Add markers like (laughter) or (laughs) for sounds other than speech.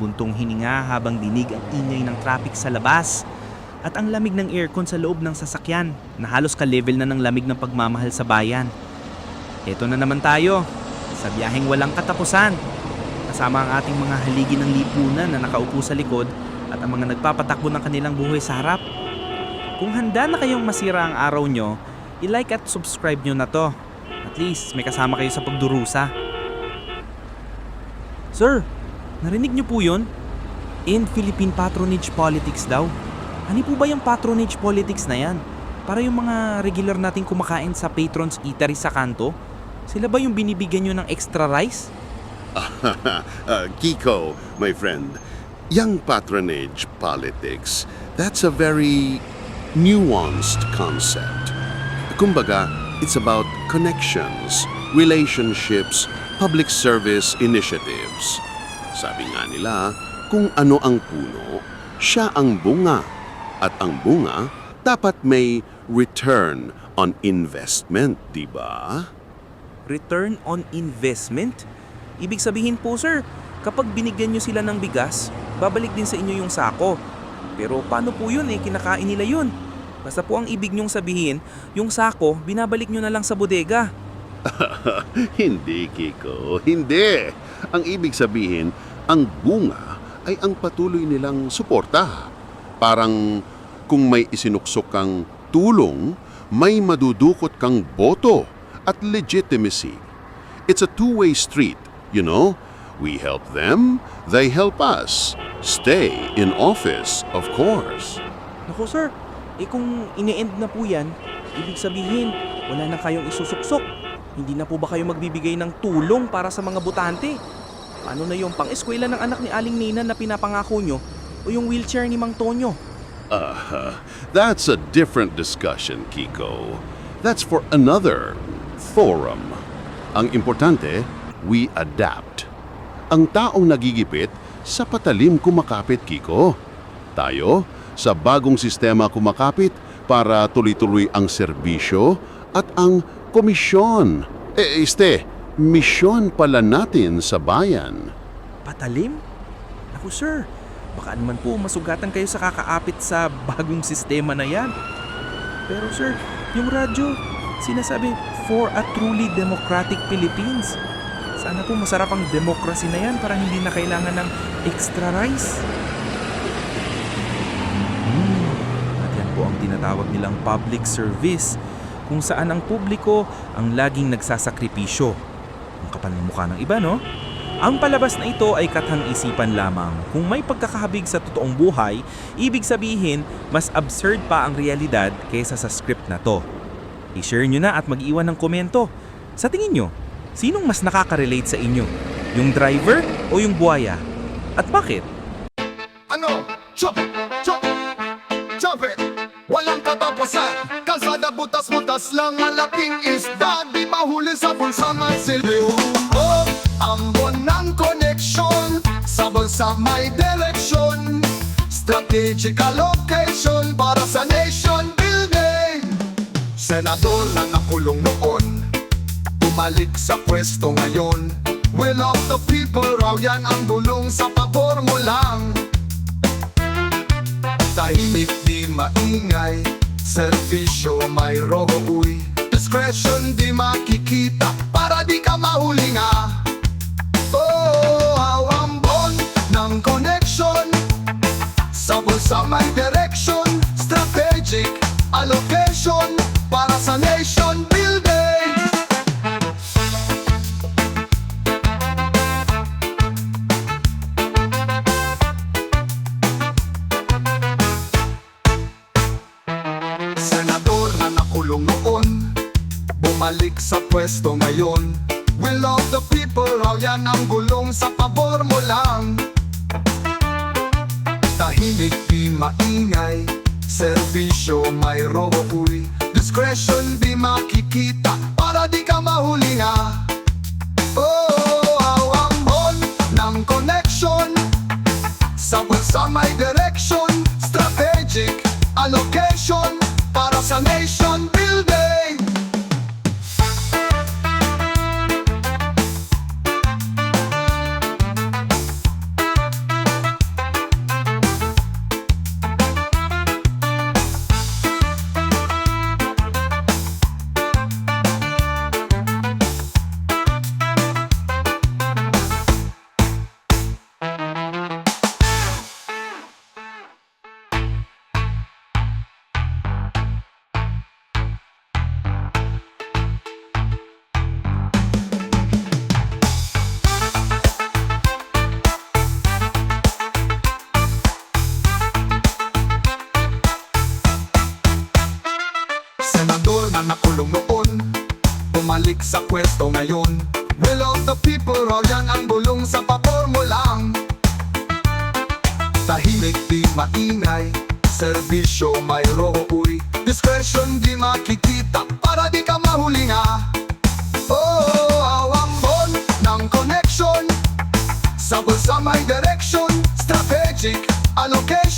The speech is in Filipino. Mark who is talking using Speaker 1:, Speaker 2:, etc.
Speaker 1: Nabubuntong hininga habang dinig ang ingay ng traffic sa labas. At ang lamig ng aircon sa loob ng sasakyan na halos ka-level na ng lamig ng pagmamahal sa bayan. Ito na naman tayo, sa biyaheng walang katapusan. Kasama ang ating mga haligi ng lipunan na nakaupo sa likod at ang mga nagpapatakbo ng kanilang buhay sa harap. Kung handa na kayong masira ang araw nyo, i-like at subscribe nyo na to. At least may kasama kayo sa pagdurusa. Sir, narinig nyo po yun? In Philippine Patronage Politics daw. Ano po ba yung patronage politics na yan? Para yung mga regular nating kumakain sa patrons eatery sa kanto? Sila ba yung binibigyan nyo ng extra rice? (laughs)
Speaker 2: uh, Kiko, my friend, young patronage politics, that's a very nuanced concept. Kumbaga, it's about connections, relationships, public service initiatives. Sabi nga nila, kung ano ang puno, siya ang bunga. At ang bunga, dapat may return on investment, di ba?
Speaker 1: Return on investment? Ibig sabihin po sir, kapag binigyan nyo sila ng bigas, babalik din sa inyo yung sako. Pero paano po yun eh, kinakain nila yun. Basta po ang ibig nyong sabihin, yung sako, binabalik nyo na lang sa bodega. (laughs)
Speaker 2: hindi, Kiko. Hindi. Ang ibig sabihin, ang bunga ay ang patuloy nilang suporta. Parang kung may isinuksok kang tulong, may madudukot kang boto at legitimacy. It's a two-way street, you know? We help them, they help us. Stay in office, of course.
Speaker 1: Naku sir, eh kung ini-end na po yan, ibig sabihin, wala na kayong isusuksok. Hindi na po ba kayo magbibigay ng tulong para sa mga butante? Paano na yung pang-eskwela ng anak ni Aling Nina na pinapangako nyo o yung wheelchair ni Mang Tonyo?
Speaker 2: Uh, that's a different discussion, Kiko. That's for another forum. Ang importante, we adapt. Ang taong nagigipit, sa patalim kumakapit, Kiko. Tayo, sa bagong sistema kumakapit para tuloy-tuloy ang serbisyo at ang komisyon. Eh, este, misyon pala natin sa bayan.
Speaker 1: Patalim? Naku sir, baka naman po masugatan kayo sa kakaapit sa bagong sistema na yan. Pero sir, yung radyo, sinasabi for a truly democratic Philippines. Sana po masarap ang democracy na yan para hindi na kailangan ng extra rice. Hmm, at yan po ang tinatawag nilang public service kung saan ang publiko ang laging nagsasakripisyo. Ang kapal ng mukha ng iba, no? Ang palabas na ito ay kathang isipan lamang. Kung may pagkakahabig sa totoong buhay, ibig sabihin, mas absurd pa ang realidad kaysa sa script na to. I-share nyo na at mag-iwan ng komento. Sa tingin nyo, sinong mas nakaka-relate sa inyo? Yung driver o yung buhaya? At bakit?
Speaker 3: Ano? Chop Katapusan Kalsada butas-butas lang Malaking isda. Di mahuli sa bulsa ng siliw Oh, ambon ng koneksyon Sa bulsa may direksyon Strategic allocation Para sa nation building. Senador na nakulong noon. Bumalik sa pwesto ngayon. Will of the people raw yan ang bulong sa pabor mo lang. Tahimik di maingay Servisyo may rogoy Discretion di makikita Para di ka mahuli na nakulong noon. Bumalik sa pwesto ngayon. Will of the people raw yan ang gulong sa pabor mo lang. Tahimik di maingay. Servisyo may roboy Discretion di makikita. Para di ka mahuli nga Oh, awambon ng connection. Sa bulsa may direction. Strategic allocation. Para sa nation ngayon. Will of the people raw yan ang bulong sa pabor mo lang Tahimik di maingay. Serbisyo may rooy Discretion di makikita Para di ka mahuli nga. Oh, awang bon ng connection. Sa bulsa may direction Strategic allocation. sa